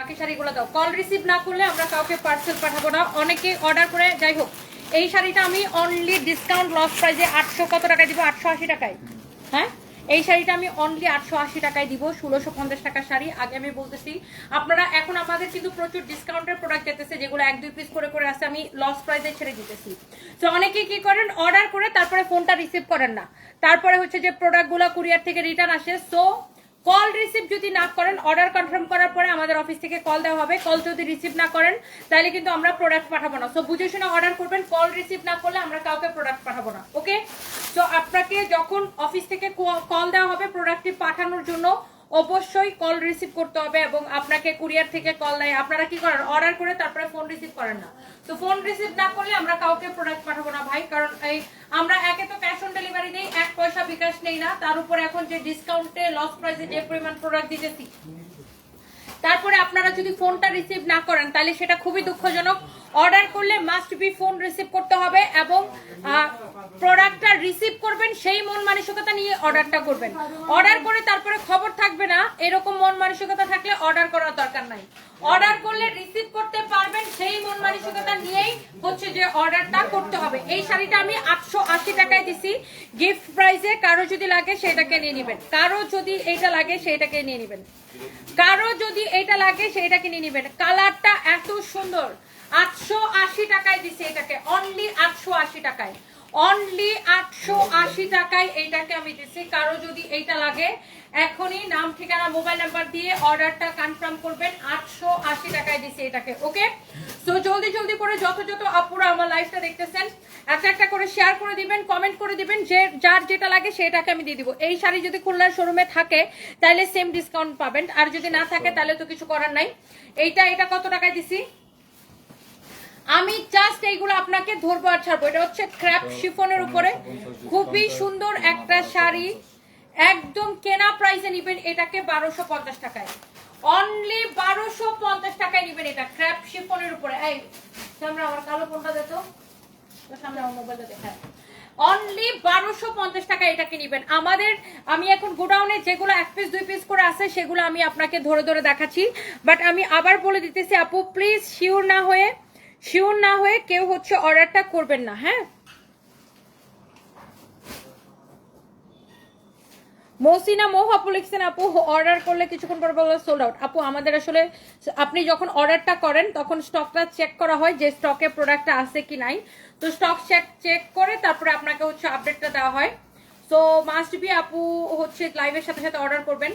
বাকি শাড়িগুলো দাও। কল রিসিভ না করলে আমরা কাউকে পার্সেল পাঠাবো না। অনেকে অর্ডার করে, যাই হোক। এই শাড়িটা আমি অনলি ডিসকাউন্ট লস প্রাইজে আটশো কত টাকায় দিব? আটশো আশি টাকায়। হ্যাঁ? এই শাড়িটা আমি অনলি আটশো আশি টাকায় দিব, ষোলোশো পঞ্চাশ টাকার শাড়ি। আগে আমি বলতেছি, আপনারা এখন আমাদের কিন্তু প্রচুর ডিসকাউন্টের প্রোডাক্ট যেতেছে যেগুলো এক দুই পিস করে করে আছে আমি লস প্রাইজে ছেড়ে দিতেছি। তো অনেকে কি করেন? অর্ডার করে, তারপরে ফোনটা রিসিভ করেন না। তারপরে হচ্ছে যে প্রোডাক্টগুলো কুরিয়ার থেকে রিটার্ন আসে। সো কল রিসিভ যদি না করেন অর্ডার কনফার্ম করার পরে আমাদের অফিস থেকে কল দেওয়া হবে। কল যদি রিসিভ না করেন, তাহলে কিন্তু আমরা প্রোডাক্ট পাঠাবো না। সো বুঝে শুনে অর্ডার করবেন কল রিসিভ না করলে আমরা কাউকে প্রোডাক্ট পাঠাবো না ওকে তো আপনাকে যখন অফিস থেকে কল দেওয়া হবে প্রোডাক্টটি পাঠানোর জন্য অবশ্যই কল রিসিভ করতে হবে এবং আপনাকে কুরিয়ার থেকে কল নেয় আপনারা কি করেন? অর্ডার করে তারপরে ফোন রিসিভ করেন না। তো ফোন রিসিভ না করলে আমরা কাউকে প্রোডাক্ট পাঠাবো না ভাই। কারণ এই আমরা একে তো ক্যাশ অন ডেলিভারি নেই এক পয়সা বিকাশ নেই না। তার উপর এখন যে ডিসকাউন্টে লস প্রাইসে যে পরিমাণ প্রোডাক্ট দিতেছি তারপরে আপনারা যদি ফোনটা রিসিভ না করেন, তাহলে সেটা খুবই দুঃখজনক। অর্ডার করলে মাস্ট বি ফোন রিসিভ করতে হবে এবং প্রোডাক্টটা রিসিভ করবেন, সেই মন মানসিকতা নিয়ে অর্ডারটা করবেন। অর্ডার করে তারপরে খবর থাকবে না, এরকম মন মানসিকতা থাকলে অর্ডার করার দরকার নাই। অর্ডার করলে রিসিভ করতে পারবেন, সেই মন মানসিকতা নিয়েই হচ্ছে যে অর্ডারটা করতে হবে। এই শাড়িটা আমি আটশো আশি টাকায় দিছি। গিফট প্রাইসে কারও যদি লাগে সেটাকে নিয়ে নেবেন। কারও যদি এইটা লাগে সেটাকে নিয়ে নেবেন। কারও যদি এটা লাগে সেটা কিনে নিবেন। কালারটা এত সুন্দর। আটশো আশি টাকায় দিছে এটাকে। অনলি আটশো আশি টাকায়। অনলি আটশো আশি টাকায় এইটাকে আমি দিচ্ছি কারও যদি এইটা লাগে এখনই নাম ঠিকানা মোবাইল নাম্বার দিয়ে অর্ডারটা কনফার্ম করবেন। আটশো আশি টাকায় দিছি এটাকে ওকে? তো জলদি জলদি করে যত যত আপুরা আমার লাইফটা দেখতেছেন একটা একটা করে শেয়ার করে দিবেন কমেন্ট করে দিবেন যে যার যেটা লাগে সেটাকে আমি দিয়ে দিব। এই শাড়ি যদি খুলনার শোরুমে থাকে তাহলে সেম ডিসকাউন্ট পাবেন। আর যদি না থাকে তাহলে তো কিছু করার নাই। এইটা এটা কত টাকায় দিছি? আমি জাস্ট এইগুলো আপনাকে ধরবো আর ছাড়বো। এটা হচ্ছে ক্র্যাপ শিফনের উপরে। খুবই সুন্দর একটা শাড়ি। একদম কেনা প্রাইসে নিবেন এটাকে বারোশো পঞ্চাশ টাকায়। অনলি বারোশো পঞ্চাশ টাকায় নিবেন এটা ক্র্যাপ শিফনের উপরে। এই, সামনে আমার কালো ফোনটা দে তো। সামনে আমার মোবাইলটা দেখা অনলি বারোশো পঞ্চাশ টাকা এটাকে নিবেন। আমাদের, আমি এখন গোডাউনে যেগুলো এক পিস দুই পিস করে আছে, সেগুলো আমি আপনাকে ধরে ধরে দেখাচ্ছি। বাট আমি আবার বলে দিতেছি, আপু প্লিজ শিওর না হয়ে শিওর না হয়ে কেউ হচ্ছে অর্ডারটা করবেন না হ্যাঁ? মৌসিনা মৌ আপু লিখছেন আপু অর্ডার করলে কিছুক্ষণ পর বলল সোল্ড আউট আপু আমাদের আসলে আপনি যখন অর্ডারটা করেন তখন স্টকটা চেক করা হয় যে স্টকে প্রোডাক্টটা আছে কি নাই। তো স্টক চেক চেক করে তারপরে আপনাকে হচ্ছে আপডেটটা দেওয়া হয়। সো মাস্ট বি আপু হচ্ছে লাইভের সাথে সাথে অর্ডার করবেন।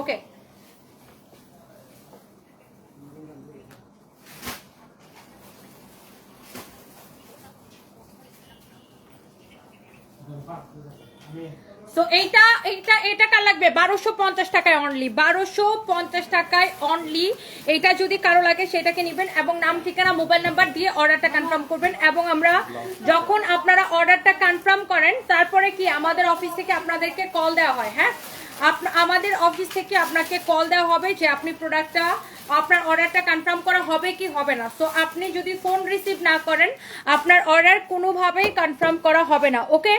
ওকে সো এইটা এইটা এটা কার লাগবে? বারোশো পঞ্চাশ টাকায় অনলি বারোশো পঞ্চাশ টাকায় অনলি এইটা যদি কারও লাগে, সেটাকে নেবেন এবং নাম, ঠিকানা, মোবাইল নাম্বার দিয়ে অর্ডারটা কনফার্ম করবেন এবং আমরা যখন আপনারা অর্ডারটা কনফার্ম করেন, তারপরে কি আমাদের অফিস থেকে আপনাদেরকে কল দেওয়া হয় হ্যাঁ? আমাদের অফিস থেকে আপনাকে কল দেওয়া হবে যে আপনি প্রোডাক্টটা আপনার অর্ডারটা কনফার্ম করা হবে কি হবে না? সো আপনি যদি ফোন রিসিভ না করেন, আপনার অর্ডার কোনোভাবেই কনফার্ম করা হবে না okay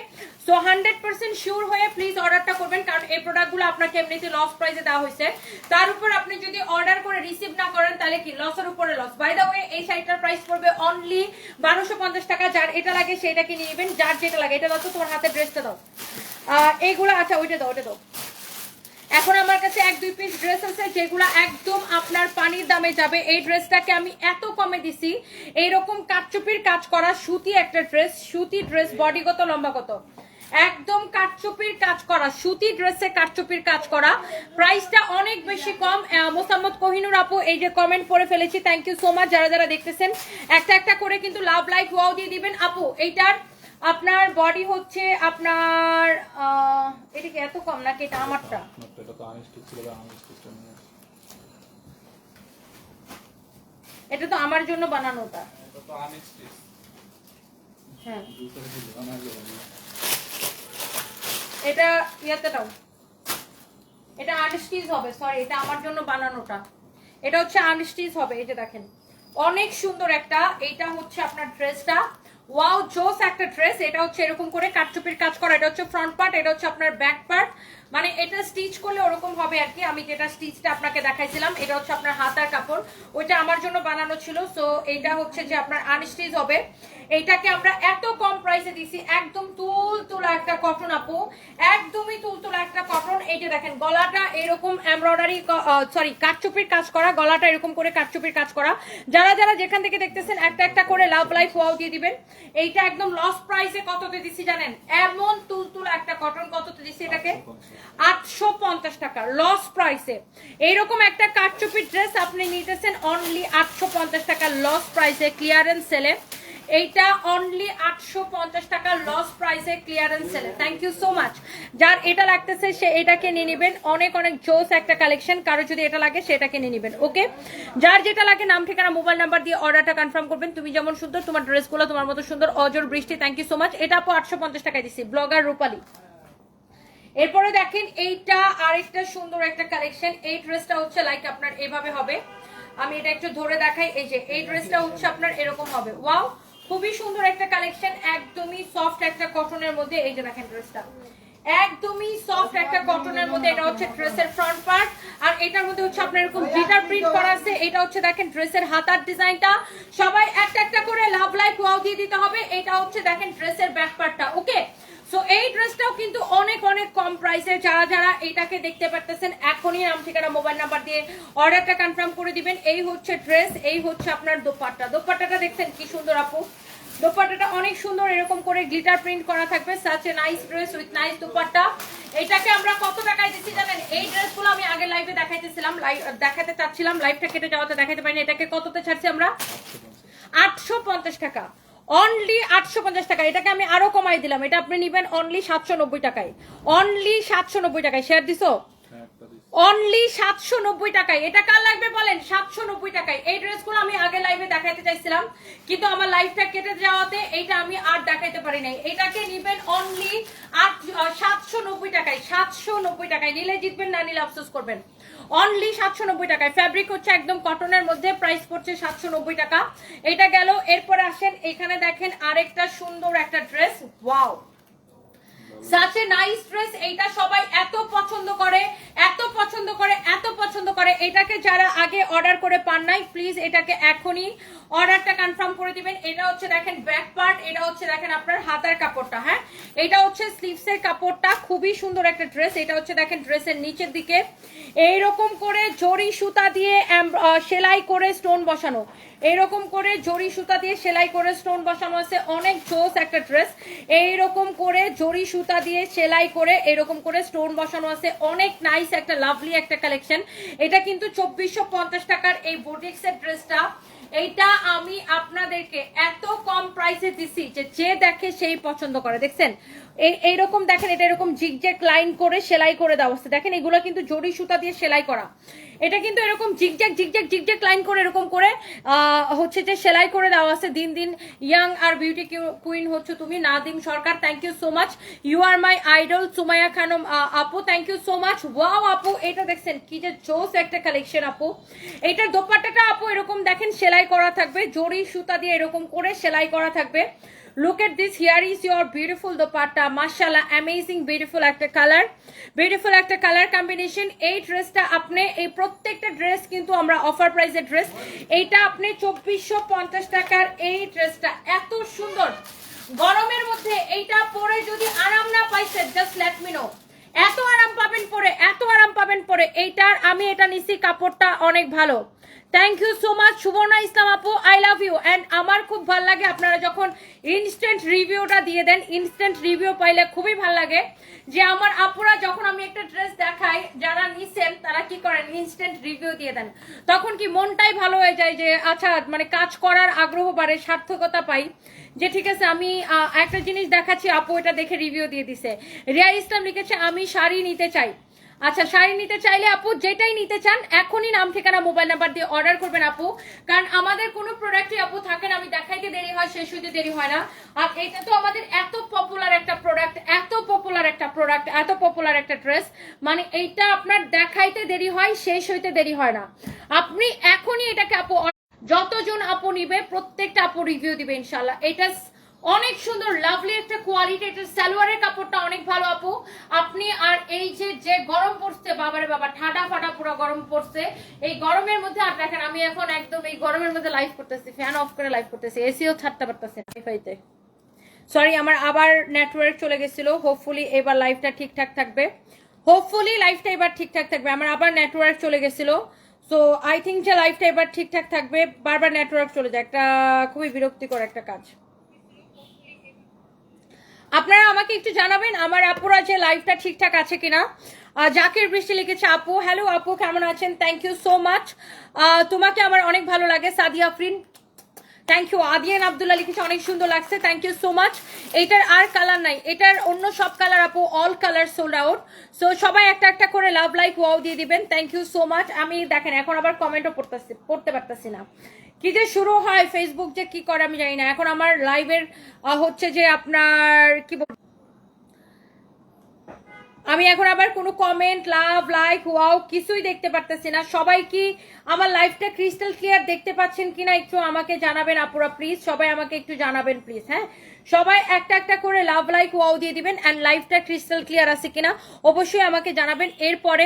so hundred percent sure হয়ে প্লিজ অর্ডারটা করবেন, কারণ এই প্রোডাক্টগুলো আপনাকে এমনিতে লস প্রাইসে দেওয়া হয়েছে। তার উপর আপনি যদি অর্ডার করে রিসিভ না করেন, তাহলে কি লসের উপরে লস বাই দ্য ওয়ে এই শাড়িটার প্রাইস পড়বে অনলি বারোশো পঞ্চাশ টাকা। যার এটা লাগে, সেটাকে নিয়ে নেবেন, যার যেটা লাগে। এটা দাও তো তোমার হাতে ড্রেসটা দাও। এইগুলো আচ্ছা ওইটা দাও ওইটা দাও। এখন আমার কাছে এক, দুই পিস ড্রেস আছে যেগুলো একদম আপনার পানির দামে যাবে। এই ড্রেসটাকে আমি এত কমে দিছি। এইরকম কাটচুপির কাজ করা সুতি একটা ড্রেস সুতি ড্রেস বডি কত, লম্বা কত? একদম কাটচুপির কাজ করা, সুতি ড্রেসে কাটচুপির কাজ করা। প্রাইসটা অনেক বেশি কম। মোসাম্মদ কোহিনুর আপু, এই যে কমেন্ট করে ফেলেছি থ্যাংক ইউ সো মাচ যারা যারা দেখতেছেন, একটা একটা করে কিন্তু লাভ লাইক ওয়াও দিয়ে দিবেন। আপু, এইটার আপনার বডি হচ্ছে আপনার এটা কি এত কম নাকি এটা আমারটা? এটা তো আনস্টিক ছিল আনস্টিকটা নিয়ে। এটা তো আমার জন্য বানানোটা। এটা তো আনস্টিক হ্যাঁ। এটা ইয়াতে দাও। এটা আনস্টিচ হবে সরি এটা আমার জন্য বানানোটা। এটা হচ্ছে আনস্টিচ হবে এই যে দেখেন। অনেক সুন্দর একটা এটা হচ্ছে আপনার ড্রেসটা ওয়াও জোস একটা ড্রেস এটা হচ্ছে এরকম করে কাটচুপির কাজ করা, এটা হচ্ছে ফ্রন্ট পার্ট এটা হচ্ছে আপনার ব্যাক পার্ট মানে এটা স্টিচ করলে ওরকম হবে আর কি। আমি যেটা স্টিচটা আপনাকে দেখাইছিলাম, এটা হচ্ছে আপনার হাতার কাপড়। ওইটা আমার জন্য বানানো ছিল সো এইটা হচ্ছে যে আপনার আনস্টিচ হবে। এইটাকে আমরা এত কম প্রাইসে দিছি, একদম তুল তুলা একটা কটন আপু, একদমই তুল তুলা একটা কটন এই যে দেখেন, গলাটা এরকম এমব্রয়ডারি সরি কাটচুপির কাজ করা, গলাটা এরকম করে কাটচুপির কাজ করা। যারা যারা যেখান থেকে দেখতেছেন, একটা একটা করে লাভ লাইফ ওয়াও দিয়ে দিবেন। এইটা একদম লস প্রাইসে কততে দিছি জানেন? এমন তুল তুলা একটা কটন কততে দিছি এটাকে? আটশো পঞ্চাশ টাকা লস প্রাইসে এইরকম একটা কাটচুপির ড্রেস আপনি নিতেছেন অনলি আটশো পঞ্চাশ টাকা লস প্রাইসে ক্লিয়ারেন্স সেলে এইটা অনলি আটশো পঞ্চাশ টাকা লস প্রাইসে ক্লিয়ারেন্স সেলে থ্যাংক ইউ সো মাচ যার এটা লাগতেছে, সে এটাকে নিয়ে নেবেন। অনেক অনেক জোস একটা কালেকশন কারও যদি এটা লাগে সেটাকে নিয়ে নেবেন ওকে যার যেটা লাগে, নাম, ঠিকানা মোবাইল নাম্বার দিয়ে অর্ডারটা কনফার্ম করবেন। তুমি যেমন সুন্দর, তোমার ড্রেসগুলো তোমার মতো সুন্দর, অজর বৃষ্টি থ্যাংক ইউ সো মাচ এটা আপু আটশো পঞ্চাশ টাকায় দিচ্ছি ব্লগার রূপালী। এরপরে দেখেন এইটা আরেকটা সুন্দর একটা কালেকশন এই ড্রেসটা হচ্ছে লাইক আপনার এভাবে হবে। আমি এটা একটু ধরে দেখাই। এই যে, এই ড্রেসটা হচ্ছে আপনার এরকম হবে। ওয়াও খুবই সুন্দর একটা কালেকশন একদমই সফট একটা কটনের মধ্যে। এই যে দেখেন ড্রেসটা একদমই সফট একটা কটনের মধ্যে। এটা হচ্ছে ড্রেসের ফ্রন্ট পার্ট আর এটার মধ্যে হচ্ছে আপনার এরকম গ্লিটার প্রিন্ট করা আছে, এটা হচ্ছে দেখেন ড্রেসের হাতার ডিজাইনটা সবাই একটা একটা করে লাভ লাইক ওয়াও দিয়ে দিতে হবে। এটা হচ্ছে দেখেন ড্রেসের ব্যাক পার্টটা ওকে সো এই ড্রেসটাও কিন্তু অনেক অনেক কম প্রাইসে যারা যারা এটাকে দেখতে পারতেছেন, এখনই নাম ঠিকানা মোবাইল নাম্বার দিয়ে অর্ডারটা কনফার্ম করে দিবেন। এই হচ্ছে ড্রেস এই হচ্ছে আপনার দোপাট্টা। দোপাট্টাটা দেখছেন কি সুন্দর আপু। দোপাট্টাটা অনেক সুন্দর এরকম করে গ্লিটার প্রিন্ট করা থাকবে। Such a nice dress with nice dupatta. এটাকে আমরা কত টাকায় দিচ্ছি জানেন? এই ড্রেসগুলো আমি আগে লাইভে দেখাইতেছিলাম লাইভ দেখাতে চাচ্ছিলাম। লাইভটা কেটে যাওয়াতে দেখাতে পারিনি। এটাকে কততে ছাড়ছি আমরা? আটশো পঞ্চাশ টাকা। অনলি আটশো পঞ্চাশ টাকা। এটাকে আমি আরও কমাই দিলাম। এটা আপনি নিবেন অনলি সাতশো নব্বই টাকায়। অনলি সাতশো নব্বই টাকায়। শেয়ার দিছো? অনলি সাতশো নব্বই টাকায়। এটা কার লাগবে বলেন? সাতশো নব্বই টাকায়। এই ড্রেসগুলো আমি আগে লাইভে দেখাইতে চাইছিলাম, কিন্তু আমার লাইভটা কেটে যাওয়াতে এইটা আমি আর দেখাইতে পারি নাই। এটাকে নিবেন অনলি আট সাতশো নব্বই টাকায়। সাতশো নব্বই টাকায়। নিলে জিতবেন, না নিলে আফসোস করবেন। অনলি সাতশো নব্বই টাকায়। ফ্যাব্রিক হচ্ছে একদম কটনের মধ্যে প্রাইস পড়ছে সাতশো নব্বই টাকা। এটা গেল, এরপরে আসেন, এখানে দেখেন আরেকটা সুন্দর একটা dress wow such a nice dress এইটা সবাই এত পছন্দ করে, এত পছন্দ করে, এত পছন্দ করে। এটাকে যারা আগে অর্ডার করে পান নাই প্লিজ এটাকে এখনই অর্ডারটা কনফার্ম করে দিবেন। এটা হচ্ছে দেখেন ব্যাক পার্ট এটা হচ্ছে দেখেন আপনার হাতার কাপড়টা হ্যাঁ? এটা হচ্ছে স্লিভসের কাপড়টা, খুবই সুন্দর একটা ড্রেস এটা হচ্ছে দেখেন ড্রেসের নিচের দিকে। এইরকম করে জরি সুতা দিয়ে সেলাই করে স্টোন বসানো। এইরকম করে জরি সুতা দিয়ে সেলাই করে স্টোন বসানো আছে। অনেক জোস একটা ড্রেস এইরকম করে জরি সুতা দিয়ে সেলাই করে এরকম করে স্টোন বসানো আছে। অনেক নাইস একটা লাভলি একটা কালেকশন এটা কিন্তু চব্বিশশো টাকার এই বোটিক্সের ড্রেসটা এইটা আমি আপনাদেরকে এত কম প্রাইসে দিছি যে যে দেখে সেই পছন্দ করে দেখছেন? এইরকম দেখেন, এটা এরকম জিগজ্যাগ লাইন করে সেলাই করে দেওয়া আছে। দেখেন, এগুলো কিন্তু জরি সুতা দিয়ে সেলাই করা। এটা কিন্তু এরকম জিগজ্যাগ জিগজ্যাগ জিগজ্যাগ লাইন করে এরকম করে হচ্ছে যে সেলাই করে দেওয়া আছে। দিন দিন ইয়াং আর বিউটি কুইন হচ্ছে তুমি, Nadim Sarkar thank you so much you are my idol Sumaiya Khanam আপু thank you so much wow আপু, এটা দেখছেন, কি যে জোস একটা কালেকশন আপু। এইটার দোপাট্টাটা, আপু, এরকম দেখেন, সেলাই করা থাকবে, জরি সুতা দিয়ে এরকম করে সেলাই করা থাকবে। Look at this here is your beautiful dupatta মাশাল্লাহ অ্যামেজিং বিউটিফুল একটা কালার বিউটিফুল একটা কালার কম্বিনেশন এই ড্রেসটা আপনি, এই প্রত্যেকটা ড্রেস কিন্তু আমরা অফার প্রাইসের ড্রেস এইটা আপনি চব্বিশশো পঞ্চাশ টাকার এই ড্রেসটা এত সুন্দর। গরমের মধ্যে এইটা পরে যদি আরাম না পাইছেন জাস্ট লেট মি নো এত আরাম পাবেন পরে, এত আরাম পাবেন পরে, এইটার আমি এটা নিছি, কাপড়টা অনেক ভালো। Thank you so much Suborna Islam আপু আই লাভ ইউ অ্যান্ড আমার খুব ভালো লাগে আপনারা যখন ইনস্ট্যান্ট রিভিউটা দিয়ে দেন ইনস্ট্যান্ট রিভিউ পাইলে খুবই ভালো লাগে। যে আমার আপুরা যখন আমি একটা ড্রেস দেখাই, যারা নিছেন, তারা কি করেন? ইনস্ট্যান্ট রিভিউ দিয়ে দেন। তখন কি মনটাই ভালো হয়ে যায় যে আচ্ছা মানে কাজ করার আগ্রহ বাড়ে, সার্থকতা পাই। যে ঠিক আছে, আমি একটা জিনিস দেখাচ্ছি, আপু এটা দেখে রিভিউ দিয়ে দিছে। রিয়া ইসলাম লিখেছে, আমি শাড়ি নিতে চাই। আচ্ছা শাড়ি নিতে চাইলে আপু যেটাই নিতে চান, এখনই নাম ঠিকানা, মোবাইল নাম্বার দিয়ে অর্ডার করবেন আপু। কারণ আমাদের কোনো প্রোডাক্টই আপু থাকে না, আমি দেখাইতে দেরি হয়, শেষ হইতে দেরি হয় না। আর এটা তো আমাদের এত পপুলার একটা প্রোডাক্ট এত পপুলার একটা প্রোডাক্ট এত পপুলার একটা ড্রেস মানে এইটা আপনার দেখাইতে দেরি হয়, শেষ হইতে দেরি হয় না। আপনি এখনই এটাকে আপু, যতজন আপু নিবে, প্রত্যেকটা আপু রিভিউ দিবে ইনশাল্লাহ এটা অনেক সুন্দর লাভলি একটা কোয়ালিটি এটা সালোয়ারের কাপড়টা। অনেক ভালো, আপু। আপনি আর এই যে যে গরম পড়ছে, বাবারে বাবা ঠাডা ফাটা পুরো গরম পড়ছে। এই গরমের মধ্যে, আর দেখেন, আমি এখন একদম এই গরমের মধ্যে লাইভ করতেছি ফ্যান অফ করে লাইভ করতেছি। এসিও ছাড়তে পারতেছে ওয়াইফাইতে সরি আমার আবার নেটওয়ার্ক চলে গেছিল। হোপফুলি এবার লাইভটা ঠিকঠাক থাকবে। হোপফুলি লাইভটা এবার ঠিকঠাক থাকবে। আমার আবার নেটওয়ার্ক চলে গেছিল। সো আই থিঙ্ক যে লাইভটা এবার ঠিকঠাক থাকবে, বারবার নেটওয়ার্ক চলে যায়। একটা খুবই বিরক্তিকর একটা কাজ। আপনারা আমাকে একটু জানাবেন, আমার আপুরা যে লাইফটা ঠিকঠাক আছে কিনা? জাকির বৃষ্টি লিখেছে, আপু হ্যালো আপু, কেমন আছেন? থ্যাংক ইউ সো মাচ তোমাকে আমার অনেক ভালো লাগে, সাদিয়া আফরিন থ্যাংক ইউ আদিয়ান আবদুল্লাহ লিখেছে অনেক সুন্দর লাগছে। থ্যাংক ইউ সো মাচ এটার আর কালার নাই। এটার অন্য সব কালার আপু all colour sold out so সবাই একটা একটা করে লাভ লাইক ওয়াও দিয়ে দিবেন। থ্যাংক ইউ সো মাচ আমি দেখেন, এখন আবার কমেন্টও পড়তেছি, পড়তে পারতেছি না। কি যে শুরু হয় ফেসবুক যে কি করে আমি জানি না। এখন আমার লাইভের হচ্ছে যে আপনার, কি বল আমি এখন আবার কোনো কমেন্ট লাভ লাইক ওয়াও কিছুই দেখতে পারতেছি না। সবাই কি আমার লাইফটা ক্রিস্টাল ক্লিয়ার দেখতে পাচ্ছেন কিনা একটু আমাকে জানাবেন? আপুরা প্লিজ সবাই আমাকে একটু জানাবেন প্লিজ হ্যাঁ? সবাই একটা একটা করে লাভ লাইক ওয়াও দিয়ে দিবেন অ্যান্ড লাইফটা ক্রিস্টাল ক্লিয়ার আছে কিনা অবশ্যই আমাকে জানাবেন। এরপরে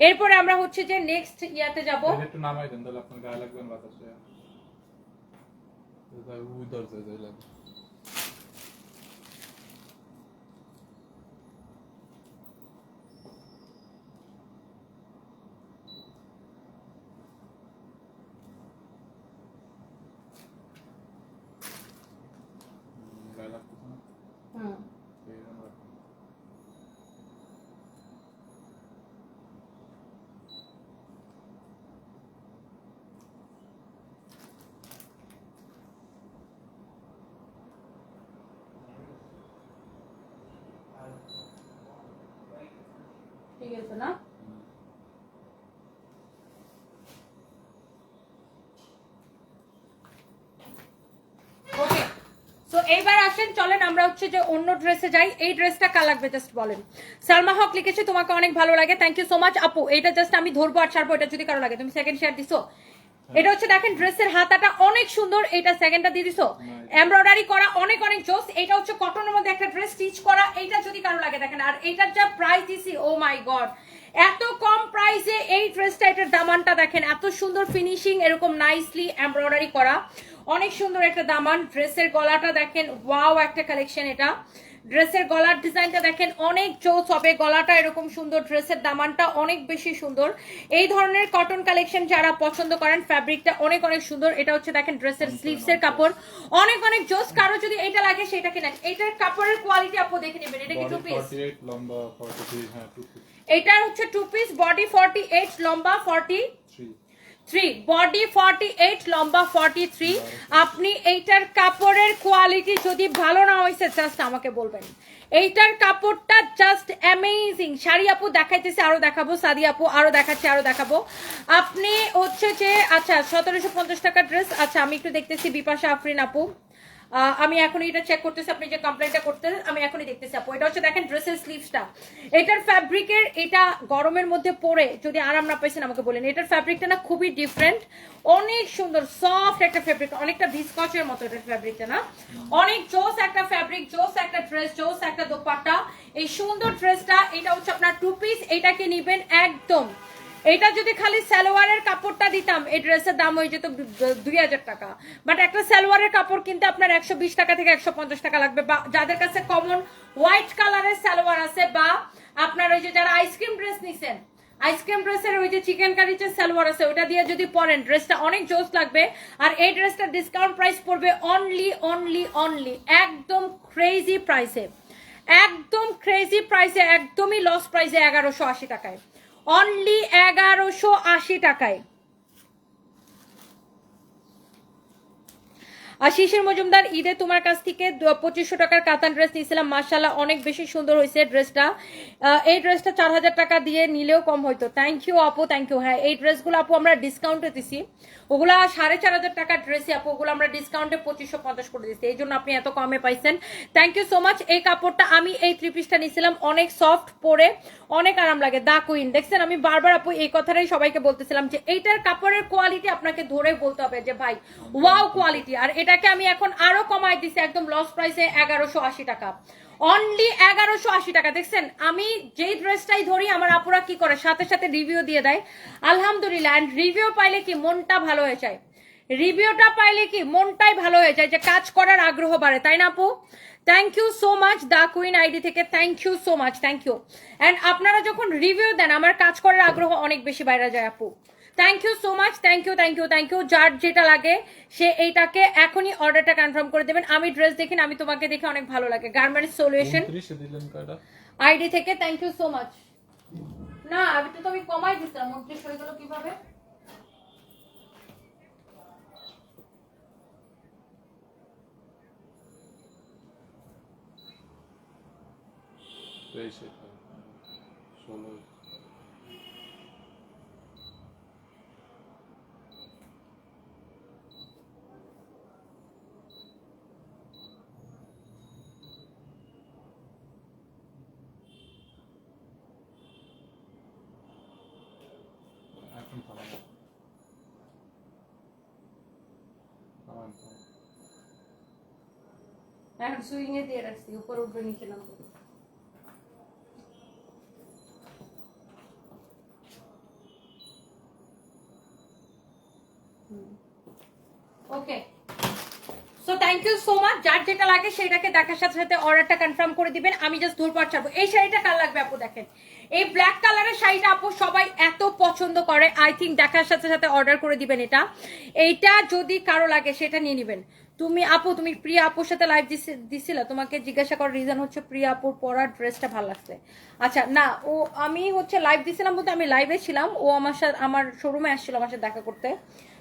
এরপরে আমরা হচ্ছে যে নেক্সট ইয়াতে যাব। একটু নামাই দেন, তাহলে আপনার গায়ে লাগবে না বাতাসে। যায় লাগবে হুম, গায়ে লাগতেছে না এইরকম রাখুন। ঠিক আছে না ওকে এইবার আসেন চলেন আমরা হচ্ছে যে অন্য ড্রেসে যাই। এই ড্রেসটা কার লাগবে জাস্ট বলেন। সালমা হক লিখেছে তোমাকে অনেক ভালো লাগে। থ্যাংক ইউ সো মাচ আপু। এটা জাস্ট আমি ধরবো আর ছাড়বো এটা যদি কারও লাগে। তুমি সেকেন্ড শেয়ার দিছো? এটা হচ্ছে দেখেন ড্রেসের হাতাটা অনেক সুন্দর। এটা সেকেন্ডটা দিয়ে দিছো? এমব্রয়ডারি করা অনেক অনেক জোস। এটা হচ্ছে কটনের মধ্যে একটা ড্রেস স্টিচ করা। এইটা যদি কারও লাগে দেখেন। আর এটার যা প্রাইস দিছি ও মাই গড এত কম প্রাইসে এই ড্রেসটা এটার দামানটা দেখেন। এত সুন্দর ফিনিশিং এরকম নাইসলি এমব্রয়ডারি করা। অনেক সুন্দর একটা দামান। ড্রেসের গলাটা দেখেন ওয়াও একটা কালেকশন এটা। ড্রেসের গলার ডিজাইনটা দেখেন অনেক চৌচ হবে। গলাটা এরকম সুন্দর ড্রেসের দামানটা অনেক বেশি সুন্দর। এই ধরনের কটন কালেকশন যারা পছন্দ করেন ফ্যাব্রিকটা অনেক অনেক সুন্দর। এটা হচ্ছে দেখেন ড্রেসের স্লিভসের কাপড়। অনেক অনেক জোস কারও যদি এটা লাগে সেটা কিনেন এটার কাপড়ের কোয়ালিটি আপু দেখে নেবেন। এটা কি টু পিস 48, লম্বা 43, হ্যাঁ, 2 piece, এটার হচ্ছে two piece body forty eight লম্বা forty 3 three body forty eight লম্বা ফর্টি থ্রি আপনি এইটার কাপড়ের কোয়ালিটি যদি ভালো না হয়েছে জাস্ট আমাকে বলবেন। এইটার কাপড়টা জাস্ট অ্যামেজিং শাড়ি আপু দেখাইতেছে, আরও দেখাবো। সাদি আপু আরও দেখাচ্ছে, আরও দেখাবো। আপনি হচ্ছে যে আচ্ছা সতেরোশো পঞ্চাশ টাকার ড্রেস আচ্ছা আমি একটু দেখতেছি বিপাশা, আফরিন আপু। আমি এখন এটা চেক করতেছি, আপনি যে কমপ্লেনটা করতে আমি এখনই দেখতেছি আপু। এটা হচ্ছে দেখেন ড্রেসের স্লিভসটা এটার ফ্যাব্রিকের এটা গরমের মধ্যে পরে যদি আরাম না পাইছেন আমাকে বলেন। এটার ফ্যাব্রিকটা না খুবই ডিফারেন্ট অনেক সুন্দর সফট একটা ফ্যাব্রিক অনেকটা ভিসকচের মতো এটার ফ্যাব্রিকটা না? অনেক জোস একটা ফ্যাব্রিক জোস একটা ড্রেস জোস একটা দোপাট্টা। এই সুন্দর ড্রেসটা এটা হচ্ছে আপনার টু পিস এটাকে নিবেন একদম এটা যদি খালি সালোয়ারের কাপড়টা দিতাম, এই ড্রেসের দাম হয়ে যেত দুই হাজার টাকা। বাট একটা সালোয়ারের কাপড় কিনতে আপনার একশো বিশ টাকা থেকে একশো পঞ্চাশ টাকা লাগবে। বা যাদের কাছে কমন হোয়াইট কালারের সালোয়ার আছে বা আপনার ওই যে যারা আইসক্রিম ড্রেস নিছেন আইসক্রিম ড্রেসের ওই যে চিকেন কারি যে সালোয়ার আছে, ওটা দিয়ে যদি পরেন ড্রেসটা অনেক জোস লাগবে। আর এই ড্রেসটা ডিসকাউন্ট প্রাইস পড়বে অনলি অনলি অনলি একদম ক্রেজি প্রাইসে একদম ক্রেজি প্রাইসে একদমই লস প্রাইসে এগারোশো আশি টাকায়। অনলি এগারোশো আশি টাকায়। আর শিশির মজুমদার ঈদে তোমার কাছ থেকে পঁচিশশো টাকার কাতান ড্রেস নিয়েছিলাম। মার্শাল্লাহ অনেক বেশি সুন্দর হয়েছে ড্রেসটা এই ড্রেসটা চার হাজার টাকা দিয়ে নিলেও কম হইতো থ্যাংক ইউ আপু থ্যাংক ইউ হ্যাঁ এই ড্রেসগুলো আপু আমরা ডিসকাউন্টে দিছি। ওগুলা সাড়ে চার হাজার টাকার ড্রেসই আপু, ওগুলো আমরা ডিসকাউন্টে পঁচিশশো পঞ্চাশ করে দিচ্ছি এই জন্য আপনি এত কমে পাইছেন। থ্যাংক ইউ সো মাচ এই কাপড়টা আমি এই থ্রি পিসটা নিয়েছিলাম। অনেক সফট পরে অনেক আরাম লাগে। দা কুইন দেখছেন, আমি বারবার আপু এই কথাটাই সবাইকে বলতেছিলাম যে এইটার কাপড়ের কোয়ালিটি আপনাকে ধরে বলতে হবে যে, ভাই ওয়াও কোয়ালিটি আর এটাকে আমি এখন আরও কমাই দিছি একদম লস প্রাইসে এগারোশো আশি টাকা। অনলি এগারোশো আশি টাকা। দেখছেন, আমি যেই ড্রেসটাই ধরি, আমার আপুরা কি করে? সাথে সাথে রিভিউ দিয়ে দেয়। আলহামদুলিল্লাহ অ্যান্ড রিভিউ পাইলে কি মনটা ভালো হয়ে যায়? রিভিউটা পাইলে কি মনটাই ভালো হয়ে যায় যে কাজ করার আগ্রহ বাড়ে, তাই না আপু? Thank you so much the queen ID থেকে। Thank you so much thank you and আপনারা যখন রিভিউ দেন, আমার কাজ করার আগ্রহ অনেক বেশি বাইরে যায়, আপু। Thank you so much thank you thank you thank you যার যেটা লাগে সে এইটাকে এখনই অর্ডারটা কনফার্ম করে দেবেন। আমি ড্রেস দেখি না, আমি তোমাকে দেখে অনেক ভালো লাগে। গার্মেন্টস সলিউশন আইডি থেকে থ্যাংক ইউ সো মাচ না আমি তো তুমি কমাই দিছিলাম উনত্রিশ হয়ে গেল কীভাবে? ষোলো। এখন সুইং এ দিয়ে রাখছি উপর উঠবে নিচে okay so thank you so much যার যেটা লাগে সেটাকে দেখার সাথে সাথে অর্ডারটা কনফার্ম করে দিবেন। আমি জাস্ট ধূরপাট ছাড়বো। এই শাড়িটা কার লাগবে আপু দেখেন? এই ব্ল্যাক কালারের শাড়িটা আপু সবাই এত পছন্দ করে। আই থিঙ্ক দেখার সাথে সাথে অর্ডার করে দিবেন এটা। এইটা যদি কারও লাগে সেটা নিয়ে নেবেন। তুমি আপু, তুমি প্রিয়া আপুর সাথে লাইভ দিছিল, তোমাকে জিজ্ঞাসা করার রিজন হচ্ছে প্রিয়া আপুর পরার ড্রেসটা ভালো লাগছে। আচ্ছা না, ও, আমি হচ্ছে লাইভ দিছিলাম বলতে আমি লাইভে ছিলাম, ও আমার সাথে আমার শোরুমে আসছিল আমার সাথে দেখা করতে।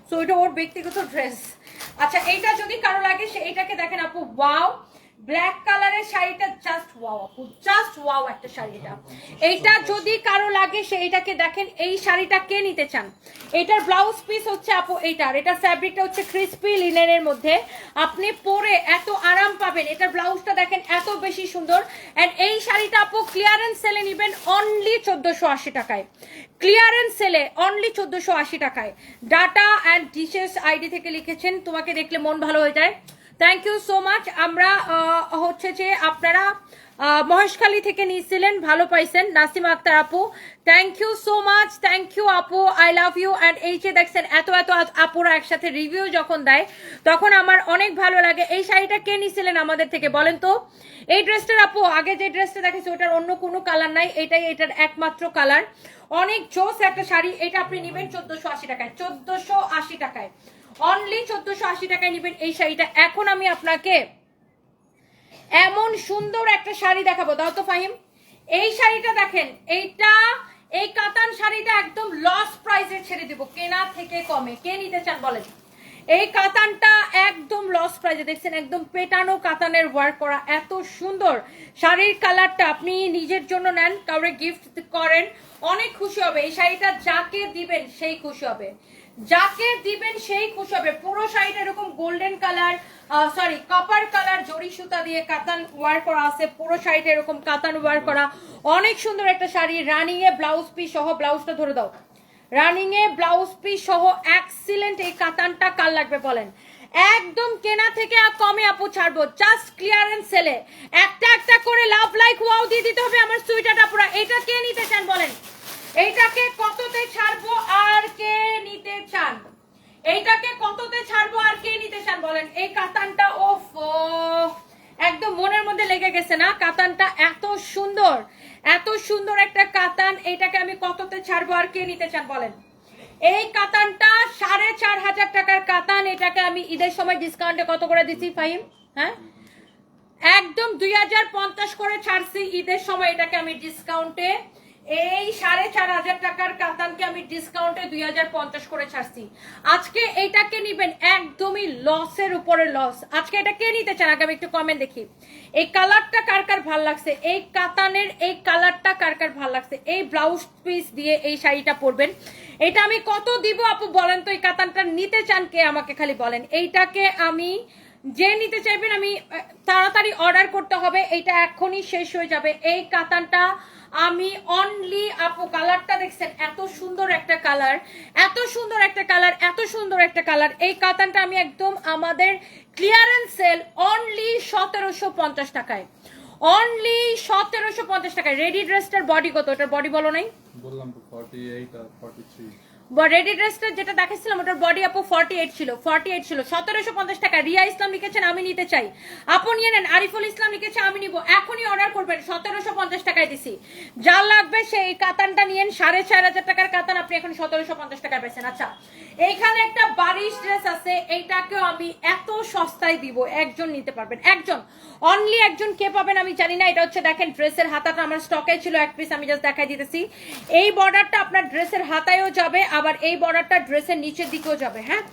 সো এটা ওর ব্যক্তিগত ড্রেস আচ্ছা এইটা যদি কারও লাগে, সে এইটাকে দেখেন আপু ওয়াও ব্ল্যাক কালারের শাড়িটা জাস্ট ওয়াও আপু জাস্ট ওয়াও একটা শাড়িটা এইটা যদি কারও লাগে, সে এইটাকে দেখেন, এই শাড়িটা কে নিতে চান? এটার ব্লাউজ পিস হচ্ছে আপু এইটার এটা ফ্যাব্রিকটা হচ্ছে ক্রিস্পি লিনেনের মধ্যে। আপনি পরে এত আরাম পাবেন, এটার ব্লাউজটা দেখেন এত বেশি সুন্দর। এন্ড এই শাড়িটা আপু ক্লিয়ারেন্স সেলে নেবেন অনলি চোদ্দশো আশি টাকায়। ক্লিয়ারেন্স সেলে অনলি চোদ্দশো আশি টাকায়। ডাটা অ্যান্ড ডিশেস আইডি থেকে লিখেছেন, তোমাকে দেখলে মন ভালো হয়ে যায়। থ্যাংক ইউ সো মাচ আমরা হচ্ছে যে আপনারা মহেশখালী থেকে নিয়েছিলেন, ভালো পাইছেন। নাসিম আক্তার আপু thank you so much thank you আপু আই লাভ ইউ অ্যান্ড এই যে দেখছেন, এত এত আপুরা একসাথে রিভিউ যখন দেয়, তখন আমার অনেক ভালো লাগে। এই শাড়িটা কে নিয়েছিলেন আমাদের থেকে বলেন তো? এই ড্রেসটার আপু, আগে যে ড্রেসটা দেখেছি ওটার অন্য কোনো কালার নাই, এটাই এটার একমাত্র কালার অনেক জোস একটা শাড়ি, এটা আপনি নেবেন চোদ্দশো আশি টাকায়, চোদ্দশো আশি টাকায়। অনলি চোদ্দশো আশি টাকায় নেবেন এই শাড়িটা। এখন আমি আপনাকে এমন সুন্দর একটা শাড়ি দেখাবো। দাও তো, ফাহিম। এই শাড়িটা দেখেন, এইটা, এই কাতান শাড়িটা একদম লস প্রাইসে ছেড়ে দিব। কেনা থেকে কমে। কে নিতে চান বলেন? এই কাতানটা একদম লস প্রাইজে দেখছেন, একদম পেটানো কাতানের ওয়ার্ক করা। এত সুন্দর। শাড়ির কালারটা আপনি নিজের জন্য নেন, কাউরে গিফট করেন, অনেক খুশি হবে। এই শাড়িটা যাকে দিবেন, সেই খুশি হবে। যাকে দিবেন সেই খুশি হবে। পুরো শাড়িটা এরকম golden colour sorry copper colour zari সুতা দিয়ে কাতান ওয়ার করা আছে। পুরো শাড়িটা এরকম কাতান ওয়ার করা। অনেক সুন্দর একটা sari. Running a blouse piece সহ ব্লাউজটা ধরে দাও। রানিং এ ব্লাউজ পিস সহ এক্সিলেন্ট এই কাতানটা কাল লাগবে বলেন? একদম কেনা থেকে আর কমে আপু ছাড়বো। জাস্ট ক্লিয়ারেন্স সেলে একটা একটা করে লাভ লাইক ওয়াও দিয়ে দিতে হবে আমার সুইটারটা পুরো। এটা কে নিতে চান বলেন? এইটাকে কততে ছাড়বো আর কে নিতে চান? এইটাকে কততে ছাড়বো আর কে নিতে চান বলেন? এই কাতানটা, ওফ! একদম মনের মধ্যে লেগে গেছে না? কাতানটা এত সুন্দর এত সুন্দর একটা কাতান। এইটাকে আমি কততে ছাড়বো আর কে নিতে চান বলেন? এই কাতানটা সাড়ে চার হাজার টাকার কাতান। এটাকে আমি ঈদের সময় ডিসকাউন্টে কত করে দিচ্ছি ফাহিম? হ্যাঁ? একদম দুই হাজার পঞ্চাশ করে ছাড়ছি ঈদের সময় এটাকে আমি ডিসকাউন্টে এই সাড়ে চার হাজার টাকার কাতানকে আমি ডিসকাউন্টে দুই হাজার পঞ্চাশ করে ছাড়ছি। আজকে এইটাকে নিবেন একদমই লসের উপরে লস আজকে এটা কে নিতে চান আগে আমি একটু কমেন্ট দেখি। এই কালারটা কার কার ভালো লাগছে? এই কাতানের এই কালারটা কার কার ভালো লাগছে? এই ব্লাউজ পিস দিয়ে এই শাড়িটা পরবেন। এটা আমি কত দিব আপু বলেন তো? এই কাতানটা নিতে চান কে? আমাকে খালি বলেন। এইটাকে আমি যে নিতে চাইবেন, আমি তাড়াতাড়ি অর্ডার করতে হবে। এটা এখনই শেষ হয়ে যাবে। এই কাতানটা আমি অনলি আপু কালারটা দেখছেন? এত সুন্দর একটা কালার এত সুন্দর একটা কালার এত সুন্দর একটা কালার এই কাতানটা আমি একদম আমাদের ক্লিয়ারেন্স সেল অনলি সতেরোশো পঞ্চাশ টাকায়। অনলি সতেরোশো পঞ্চাশ টাকায়। রেডি ড্রেসটার বডি কত? ওটার বডি বলো নাই? বললাম তো ফর্টি এইট আর ফর্টি থ্রি রেডি ড্রেসটা যেটা দেখাচ্ছিলাম, ওটার বডি আপু ফর্টি এইট ছিল। ফর্টি এইট ছিল। সতেরোশো পঞ্চাশ টাকা রিয়া ইসলাম লিখেছেন, আমি নিতে চাই। আপু নিয়ে নেন, আরিফুল ইসলাম লিখেছে, আমি নিব। এখনই অর্ডার করবেন, সতেরোশো পঞ্চাশ টাকায় দিছি। যা লাগবে সেই কাতানটা নিয়েন, সাড়ে চার হাজার টাকার কাতান আপনি এখন সতেরোশো পঞ্চাশ টাকায় পেয়েছেন আচ্ছা এইখানে একটা বারিশ ড্রেস আছে, এইটাকেও আমি এত সস্তায় দিব, একজন নিতে পারবেন। একজন অনলি একজন কে পাবেন আমি জানি না, এটা হচ্ছে দেখেন ড্রেসের হাতাটা, আমার স্টকে ছিল এক পিস আমি জাস্ট দেখাই দিতেছি। এই বর্ডারটা আপনার ড্রেসের হাতায়ও যাবে আবার এই বর্ডারটা ড্রেসের নিচের দিকেও যাবে হ্যাঁ?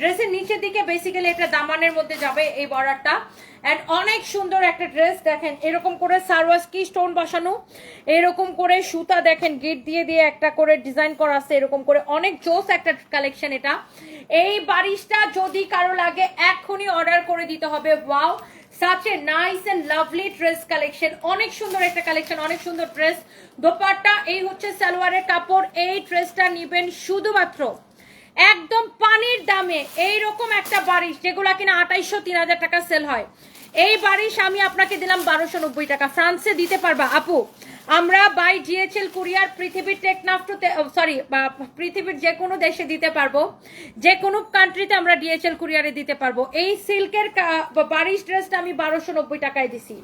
ড্রেসের নিচের দিকে বেসিক্যালি এটা দামানের মধ্যে যাবে এই বর্ডারটা। অ্যান্ড অনেক সুন্দর একটা ড্রেস দেখেন, এরকম করে সারওয়াস কি স্টোন বসানো, এরকম করে সুতা দেখেন, গিট দিয়ে দিয়ে একটা করে ডিজাইন করা আছে, এরকম করে অনেক জোস একটা কালেকশন এটা। এই বারিশটা যদি কারও লাগে, এখনই অর্ডার করে দিতে হবে। Wow such a nice and lovely dress collection অনেক সুন্দর একটা কালেকশন অনেক সুন্দর ড্রেস দোপাট্টা, এই হচ্ছে সালোয়ারের কাপড়। এই ড্রেসটা নিবেন শুধুমাত্র একদম পানির দামে। এই রকম একটা বারিশ, যেগুলো কিনা আঠাইশশো, তিন হাজার টাকা সেল হয়। এই বারিশ আমি আপনাকে দিলাম বারোশো নব্বই টাকা। ফ্রান্সে দিতে পারবা। আপু আমরা বাই জিএচএল কুরিয়ার পৃথিবীর টেকনাফটুতে সরি পৃথিবীর যে কোনো দেশে দিতে পারব। যে কোনো কান্ট্রিতে আমরা ডিএচএল কুরিয়ারে দিতে পারব। এই সিল্কের বাড়ির ড্রেসটা আমি বারোশো নব্বই টাকায় দিছি।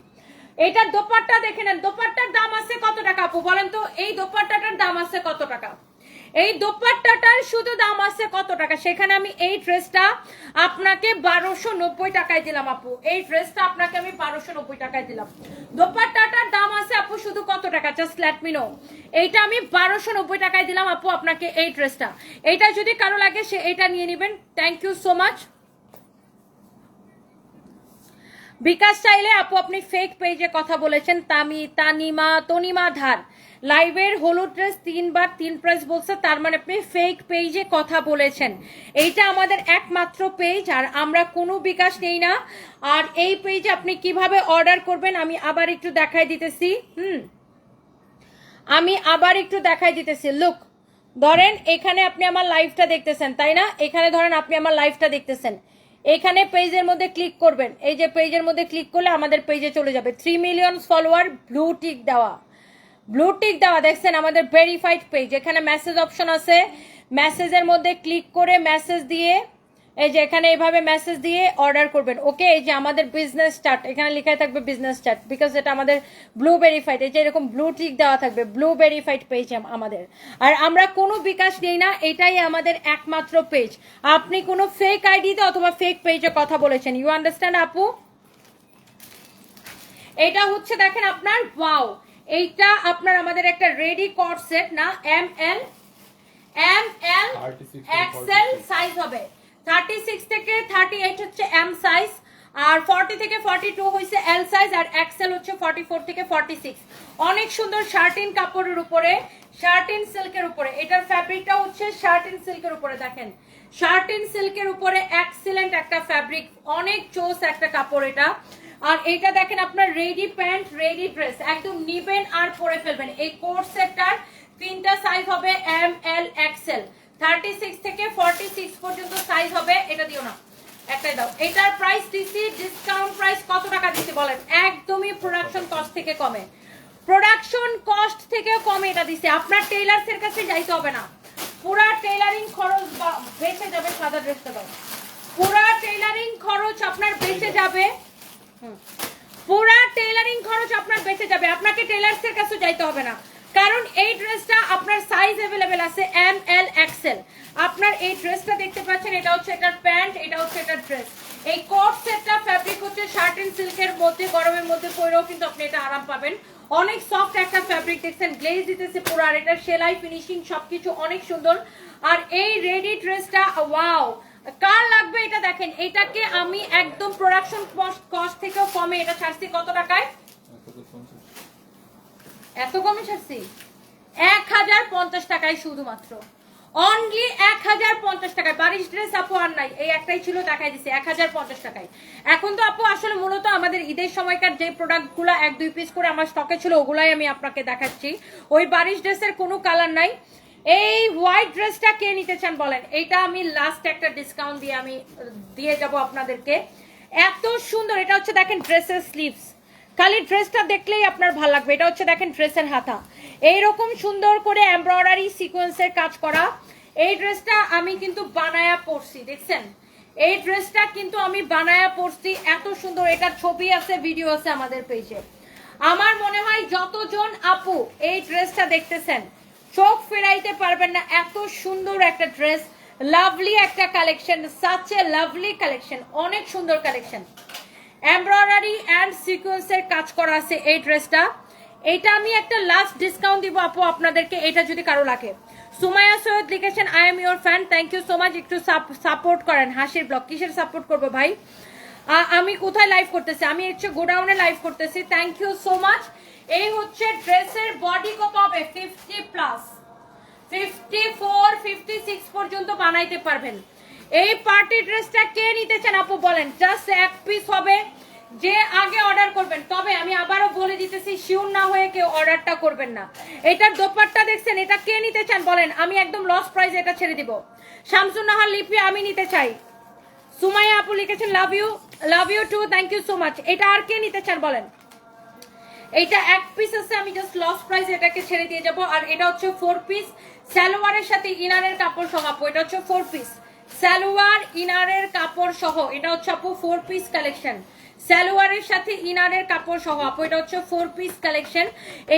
এটার দোপাট্টা দেখে নেন। দোপাট্টার দাম আছে কত টাকা আপু? বলেন তো, এই দোপাট্টাটার দাম আছে কত টাকা? এই দোপাট্টাটার শুধু দাম আছে কত টাকা? সেখানে আমি এই ড্রেসটা আপনাকে বারোশো নব্বই টাকায় দিলাম, আপু। এই ড্রেসটা আপনাকে আমি বারোশো নব্বই টাকায় দিলাম। দোপাট্টাটার দাম আছে, আপু, শুধু কত টাকা? জাস্ট লেট নো এইটা আমি বারোশো নব্বই টাকায় দিলাম, আপু, আপনাকে এই ড্রেসটা। এইটা যদি কারও লাগে, সে এইটা নিয়ে নেবেন। Thank you so much bKash চাইলে আপু, আপনি ফেক পেজে কথা বলেছেন। তামি, তানিমা, তনিমা ধার। লাইভের হলুদ ড্রেস তিনবার, তিন প্রাইস বলছে, তার মানে আপনি ফেক পেজে কথা বলেছেন। এইটা আমাদের একমাত্র পেজ আর আমরা কোনো বিকাশ নেই না। আর এই পেজে আপনি কীভাবে অর্ডার করবেন, আমি আবার একটু দেখাই দিতেছি। হুম। আমি আবার একটু দেখাই দিতেছি। লুক ধরেন এখানে আপনি আমার লাইভটা দেখতেছেন, তাই না? এখানে ধরেন আপনি আমার লাইভটা দেখতেছেন। এখানে পেজের মধ্যে ক্লিক করবেন। এই যে পেজের মধ্যে ক্লিক করলে আমাদের পেজে চলে যাবে। Three million follower blue tick দেওয়া। ব্লু টিক দেওয়া, দেখছেন আমাদের ভেরিফাইড পেজ এখানে মেসেজ অপশন আছে। মেসেজের মধ্যে ক্লিক করে মেসেজ দিয়ে এই যে এখানে এইভাবে মেসেজ দিয়ে অর্ডার করবেন। ওকে এই যে আমাদের বিজনেস স্টার্ট এখানে লেখাই থাকবে বিজনেস স্টার্ট বিকজ এটা আমাদের ব্লু ভেরিফাইড এই যে এরকম ব্লু টিক দেওয়া থাকবে ব্লু ভেরিফাইড পেজ আমাদের। আর আমরা কোনো বিকাশ নেই না এটাই আমাদের একমাত্র পেজ আপনি কোনো ফেক আইডিতে অথবা ফেক পেজে কথা বলেছেন ইউ আন্ডারস্ট্যান্ড আপু? এটা হচ্ছে দেখেন আপনার ওয়াও এইটা আপনার আমাদের একটা রেডি কট সেট না M L M L 36 to XL size হবে। থার্টি সিক্স থেকে থার্টি এইট হচ্ছে এম সাইজ আর ফর্টি থেকে টু এল সাইজ আর এক্সেল হচ্ছে ফোর থেকে ফর্টি সিক্স অনেক সুন্দর শার্টিন কাপড়ের উপরে, শার্টিন সিল্কের উপরে। এটার ফ্যাব্রিকটা হচ্ছে শার্টিন সিল্কের উপরে, দেখেন। শার্টিন সিল্কের উপরে একটা ফ্যাব্রিক অনেক চোস একটা কাপড় এটা। আর এইটা দেখেন আপনার রেডি প্যান্ট রেডি ড্রেস একদম নিবেন আর পরে ফেলবেন। এই কোর্স তিনটা সাইজ হবে M L XL thirty six থেকে ফর্টি সিক্স পর্যন্ত সাইজ হবে, এটা দিও না। একটাই দাও। এটার প্রাইস দিছি ডিসকাউন্ট প্রাইস কত টাকা দিছি বলেন? একদমই প্রোডাকশন কস্ট থেকে কমে। প্রোডাকশন কস্ট থেকে কমে এটা দিছে। আপনার টেইলার্সের কাছে যাইতে হবে না। পুরা টেইলারিং খরচ বেঁচে যাবে সাদা ড্রেসটা দাও। পুরা টেইলারিং খরচ আপনার বেঁচে যাবে। পুরা টেইলারিং খরচ আপনার বেঁচে যাবে। আপনাকে টেইলার্সের কাছে যাইতে হবে না। কারণ এই ড্রেসটা আপনার সাইজ অ্যাভেলেবেল আছে এম এল এক্সেল আপনার এই ড্রেসটা দেখতে পাচ্ছেন, এটা হচ্ছে এটার প্যান্ট, এটা হচ্ছে এটার ড্রেস এই কোট সেটটা ফ্যাব্রিক হচ্ছে শার্ট এন্ড সিল্কের মধ্যে, গরমের মধ্যে পরেও কিন্তু আপনি এটা আরাম পাবেন। অনেক সফট একটা ফ্যাব্রিক দেখছেন গ্লেজ দিতেছে পুরো, আর এটা সেলাই ফিনিশিং সবকিছু অনেক সুন্দর। আর এই রেডি ড্রেসটা ওয়াও কার লাগবে এটা দেখেন, এটাকে আমি একদম প্রোডাকশন কস্ট থেকেও কমে এটা ছাড়ছি কত টাকায়? এত কমে ছাড়ছি এক হাজার পঞ্চাশ টাকায় শুধুমাত্র। অনলি এক হাজার পঞ্চাশ টাকায়। বারিশ ড্রেস আপু আর নাই। এই একটাই ছিল, দেখাই দিছে। এক হাজার পঞ্চাশ টাকায়। এখন তো আপু আসলে মূলত আমাদের ঈদের সময়কার যে প্রোডাক্টগুলো এক, দুই পিস করে আমার স্টকে ছিল, ওগুলাই আমি আপনাকে দেখাচ্ছি। ওই বারিশ ড্রেসের কোনো কালার নাই। এই হোয়াইট ড্রেসটা কে নিতে চান বলেন? এইটা আমি লাস্ট একটা ডিসকাউন্ট দিয়ে আমি, দিয়ে যাব আপনাদেরকে। এত সুন্দর। এটা হচ্ছে দেখেন ড্রেসের স্লিভস খালি ড্রেসটা দেখলেই আপনার ভালো লাগবে। এটা হচ্ছে দেখেন ড্রেসের হাতা। এইরকম সুন্দর করে এমব্রয়ডারি সিকোয়েন্সের কাজ করা। এই ড্রেসটা আমি কিন্তু বানায়া পরছি, দেখছেন? এই ড্রেসটা কিন্তু আমি বানায়া পরছি, এত সুন্দর। এটা ছবি আছে, ভিডিও আছে আমাদের পেজে। আমার মনে হয় যতজন আপু এই ড্রেসটা দেখতেছেন, চোখ ফেরাইতে পারবেন না, এত সুন্দর একটা ড্রেস। লাভলি একটা collection such a lovely collection অনেক সুন্দর কালেকশন এমব্রয়ডারি অ্যান্ড সিকোয়েন্সের কাজ করা আছে এই ড্রেসটা। এটা আমি একটা লাস্ট ডিসকাউন্ট দিব আপু আপনাদেরকে, এটা যদি কারও লাগে। সুমাইয়া সৈয়দ লিখেছেন I am your fan thank you so much একটু সাপোর্ট করেন, হাসির ব্লগ কিসের সাপোর্ট করব ভাই? আমি কোথায় লাইভ করতেছি? আমি হচ্ছে গোডাউনে লাইভ করতেছি থ্যাংক ইউ সো মাচ এই হচ্ছে ড্রেসের বডি কত হবে fifty plus fifty four fifty six পর্যন্ত বানাইতে পারবেন। এই পার্টি ড্রেসটা কে নিতে চান আপু বলেন? জাস্ট এক পিস হবে। যে আগে অর্ডার করবেন। তবে আমি আবারও বলে দিতেছি শিওর না হয়ে কেউ অর্ডারটা করবেন না। এটার দোপাট্টা দেখছেন, এটা কে নিতে চান বলেন? আমি একদম লস প্রাইস এটা ছেড়ে দিব। শামসুন নাহার লিপি আমি নিতে চাই। সুমাইয়া আপু লিখেছেন love you love you too thank you so much এটা আর কে নিতে চান বলেন? এইটা এক পিস আছে, আমি জাস্ট লস প্রাইস এটাকে ছেড়ে দিয়ে যাব। আর এটা হচ্ছে ফোর পিস সালোয়ারের সাথে ইনারের কাপড় সহ আপু এটা হচ্ছে ফোর পিস সালোয়ার, ইনারের কাপড় সহ, এটা হচ্ছে আপু ফোর পিস কালেকশন সালোয়ারের সাথে ইনারের কাপড় সহ, আপু এটা হচ্ছে ফোর পিস কালেকশন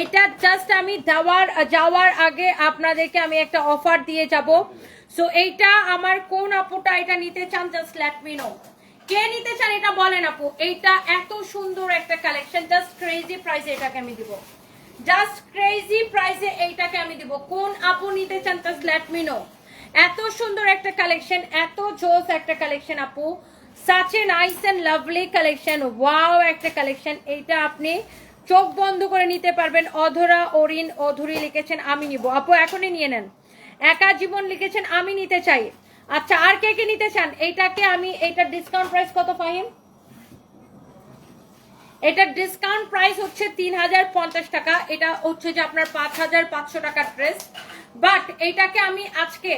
এটা জাস্ট আমি যাওয়ার যাওয়ার আগে আপনাদেরকে আমি একটা অফার দিয়ে যাব। সো এইটা আমার কোন আপুটা এটা নিতে চান জাস্ট লেট মি নো কে নিতে চান এটা বলেন আপু। এইটা এত সুন্দর একটা কালেকশন জাস্ট ক্রেজি প্রাইসে এটাকে আমি দিব। জাস্ট ক্রেজি প্রাইসে এইটাকে আমি দিব। কোন আপু নিতে চান জাস্ট লেট মি নো এত সুন্দর একটা কালেকশন এত জোস একটা কালেকশন আপু। Such nice and lovely collection wow একটা কালেকশন এইটা আপনি চোখ বন্ধ করে নিতে পারবেন। অধরা, অরিন, অধুরি লিখেছেন, আমি নিব। আপু, এখনই নিয়ে নেন। একা জীবন লিখেছেন, আমি নিতে চাই। আচ্ছা আর কে কে নিতে চান? এইটাকে আমি, এইটার ডিসকাউন্ট প্রাইস কত ফাহিম এটার ডিসকাউন্ট প্রাইস হচ্ছে তিন হাজার পঞ্চাশ টাকা। এটা হচ্ছে যে আপনার পাঁচ হাজার পাঁচশো টাকার ড্রেস বাট এইটাকে আমি আজকে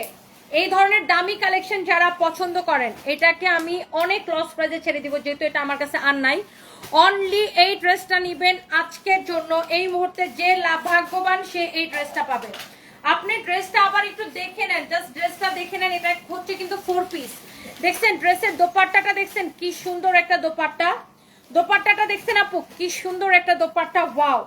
এই ধরনের দামি কালেকশন যারা পছন্দ করেন, এটাকে আমি অনেক লস প্রাইজে ছেড়ে দিব, যেহেতু এটা আমার কাছে আর নাই। অনলি এই ড্রেসটা নিবেন আজকের জন্য। এই মুহূর্তে যে ভাগ্যবান সে এই ড্রেসটা পাবে। আপনি ড্রেসটা আবার একটু দেখে নেন জাস্ট ড্রেসটা দেখে নেন, এটা হচ্ছে কিন্তু ফোর পিস দেখছেন ড্রেসের দোপাট্টাটা দেখছেন, কি সুন্দর একটা দোপাট্টা। দোপাট্টাটা দেখছেন আপু, কি সুন্দর একটা dupatta wow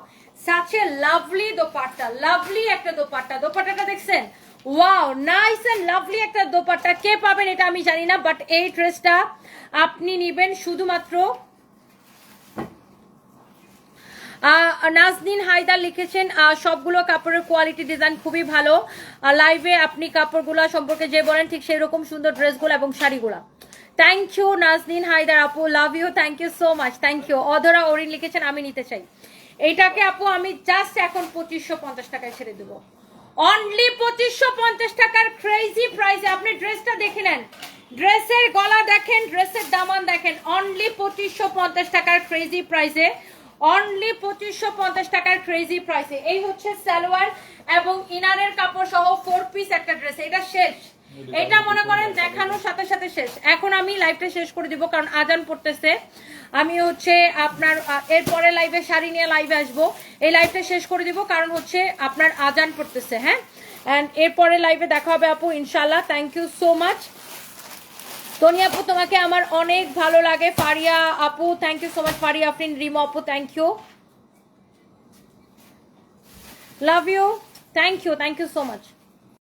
such a lovely dupatta lovely একটা দোপাট্টা। দোপাট্টাটা দেখছেন ওয়াও নাইস এন্ড লাভলি একটা দোপাট্টা। কে পাবেন এটা আমি জানি না বাট এই ড্রেসটা আপনি নিবেন শুধুমাত্র আহ, নাজনীন হায়দার লিখেছেন সবগুলো কাপড়ের কোয়ালিটি ডিজাইন খুবই ভালো। লাইভে আপনি কাপড়গুলো সম্পর্কে যে বলেন ঠিক সেই রকম সুন্দর ড্রেসগুলো এবং শাড়িগুলো। থ্যাংক ইউ নাজনীন হায়দার আপু love you thank you so much thank you Adhora Orin লিখেছেন আমি নিতে চাই। এইটাকে আপু আমি জাস্ট এখন পঁচিশশো পঞ্চাশ টাকায় ছেড়ে দেবো। অনলি পঁচিশশো পঞ্চাশ টাকার ক্রেজি প্রাইসে আপনি ড্রেসটা দেখে নেন। ড্রেসের গলা দেখেন ড্রেসের দামান দেখেন। অনলি পঁচিশশো পঞ্চাশ টাকার ক্রেজি প্রাইসে অনলি পঁচিশশো পঞ্চাশ টাকার ক্রেজি প্রাইসে এই হচ্ছে সালোয়ার এবং ইনারের কাপড় সহ ফোর পিস একটা ড্রেস এটা শেষ। এটা মনে করেন দেখানোর সাথে সাথে শেষ। এখন আমি লাইভটা শেষ করে দিব, কারণ আজান পড়তেছে। আমি হচ্ছে আপনার এরপরে লাইভে শাড়ি নিয়ে লাইভে আসব। এই লাইভটা শেষ করে দিব, কারণ হচ্ছে আপনার আজান পড়তেছে হ্যাঁ? অ্যান্ড এরপরে লাইভে দেখা হবে আপু ইনশাল্লাহ thank you so much Toni আপু, তোমাকে আমার অনেক ভালো লাগে। ফারিয়া আপু thank you so much Faria Afrin, Rimo আপু thank you love you thank you thank you so much